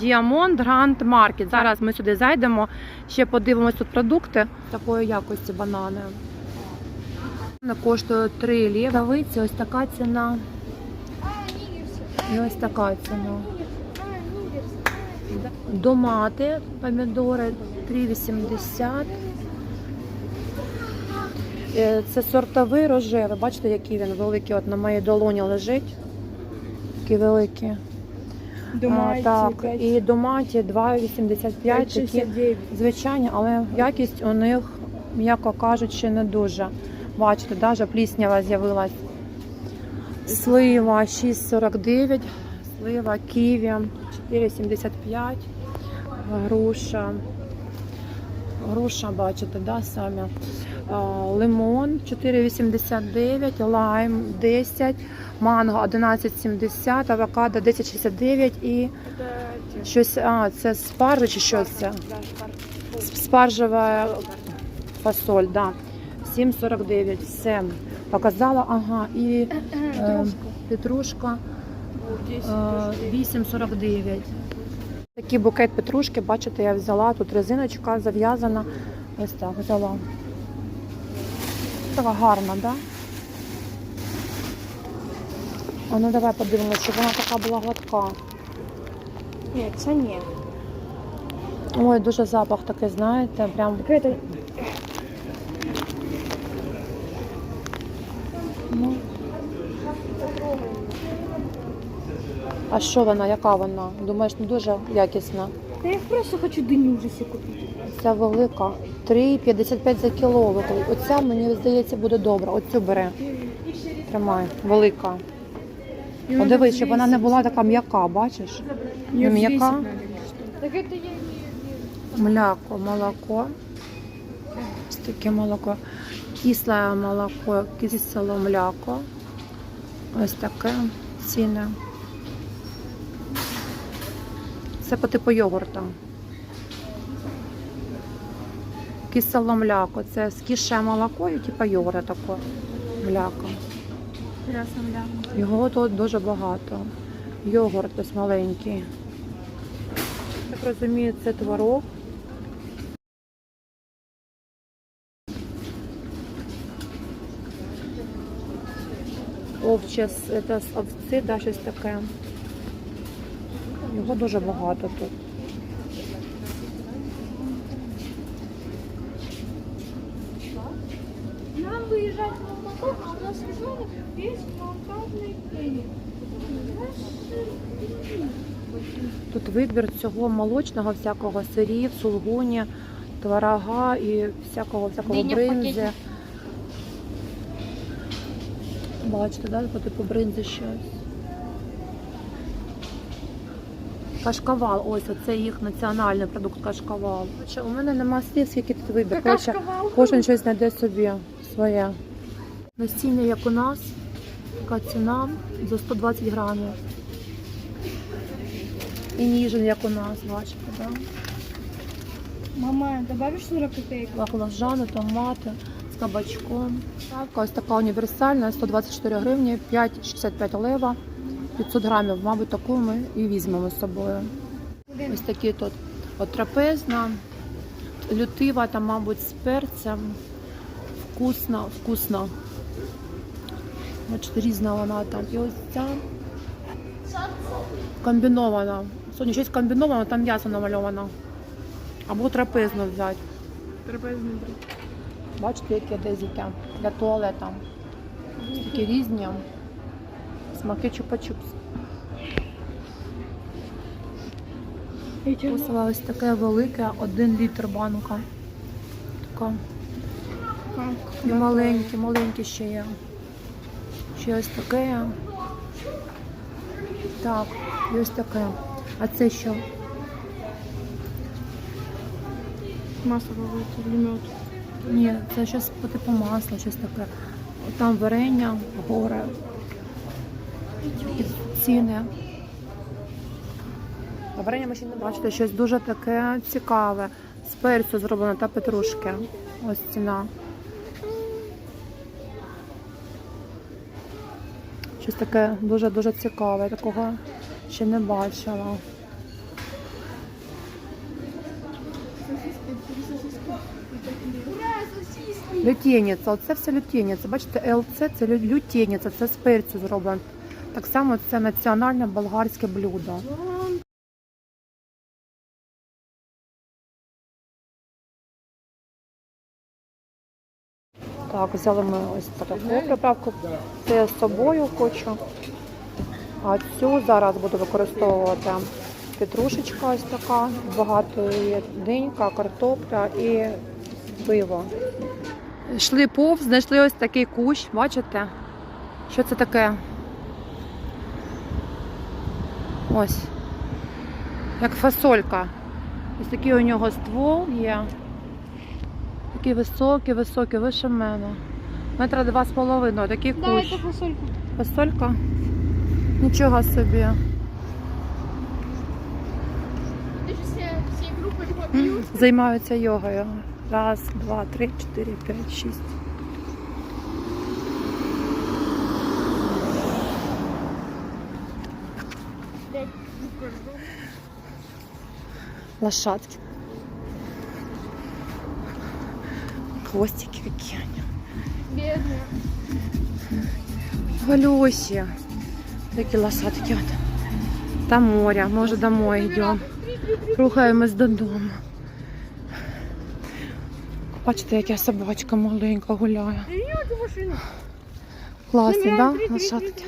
Діамонд Гранд Маркет. Зараз ми сюди зайдемо, ще подивимось тут продукти такої якості банани. Вони коштують 3 лівавиці, ось така ціна. І ось така ціна. Домати, помідори 3,80. Е, Це сортовий рожевий. Бачите, який він великий. От на моїй долоні лежить. Такі великі. Думаете, так, 5, і доматі 2,85 такі 5,69. звичайні, але якість у них, м'яко кажучи, не дуже. Бачите, навіть пліснява з'явилась. Слива 6,49, слива ківі 4,75, груша. Груша, бачите, да, самі. Лимон 4,89, лайм 10, манго 11,70, авокадо 10,69 і щось, а, це спаржа чи що це? Спаржева фасоль, да. 7,49, все. Показала, ага, і е, петрушка Вот здесь е, 8,49. Такий букет петрушки, бачите, я взяла, тут резиночка зав'язана. Ось так взяла. Така гарна, так? Да? А ну давай подивимося, щоб вона така була гладка. Нет, це ні. Ой, дуже запах такий, знаєте, прям. Ну. А що вона, яка вона? Думаєш, не дуже якісна? Да я просто хочу дыню уже себе купить. Ця велика. 3,55 за кіло. Оця, мені здається, буде добра. Оцю бери. Тримай. Велика. Подивись, щоб вона не була така м'яка, бачиш? Не м'яка. Мляко, молоко. Ось таке молоко. Кисле молоко, кисле мляко. Ось таке ціни. Це по типу йогурта. Кисело мляко. Це скіше молоко і типу йогурта таке мляко. Його тут дуже багато. Йогурт ось маленький. Так розумію, це творог. Овче, з- це з овці, да, щось таке. Його дуже багато тут. Нам выезжать в Алмату, а нас ребенок весь монтажный день. Тут вибір цього молочного, всякого сирів, сулгуні, творога і всякого всякого Диня в бринзи. пакеті. Бачите, да, по типу бринзи щось. Кашкавал, ось оце їх національний продукт кашкавал. У мене нема слів, скільки тут вибір. Короче, Кожен щось знайде собі своє. Насіння, як у нас, така ціна за 120 грамів. І ніжин, як у нас, бачите, да? Мама, добавишь 40 копеек? баклажани, томати з кабачком. Ось така універсальна, 124 гривні, 5,65 лева, 500 грамів. Мабуть, таку ми і візьмемо з собою. Ось такі тут от трапезна, лютива, там, мабуть, з перцем. Вкусна, вкусна. Бачите, різна вона там. І ось ця комбінована. Сьогодні щось комбіновано, там м'ясо намальовано. Або трапезну взяти. Трапезный Бачите, яке дезіки для туалета. Такі різні. Смаки чупа-чупс. Кусила ось таке велике, один літр банка. Така. І маленькі, маленькі ще є. Ще ось таке. Так, і ось таке. А це що? Масло какое-то. Ні, це щось по типу масла, щось таке. Там варення, гори ціни. Варення ще не бачите, щось дуже таке цікаве. З перцю зроблено та петрушки. Ось ціна. Щось таке дуже-дуже цікаве. Такого ще не бачила. Лютєніця. Оце все лютєніця. Бачите, ЛЦ це лютєніця. Це з перцю зроблено. Так само це національне болгарське блюдо. Так, взяли ми ось таку приправку. Це я з собою хочу. А цю зараз буду використовувати петрушечка ось така, багато є динька, картопля і пиво. Йшли повз, знайшли ось такий кущ, бачите? Що це таке? Ось. Як фасолька. Ось такий у нього ствол є. Такий високий, високий, вище мене. Метра два з половиною, такий Да, кущ. это фасолька. Фасолька? Нічого собі. Займаються йогою. Раз, два, три, чотири, п'ять, шість. Лошадки. Хвостики какие они. Бедные. Галюсі. Такі лошадки. От. Там море. Ми вже домой йдемо. Рухаємось додому. Бачите, яка собачка маленька гуляє. Эту. Класні, Забираем да? Лошадки.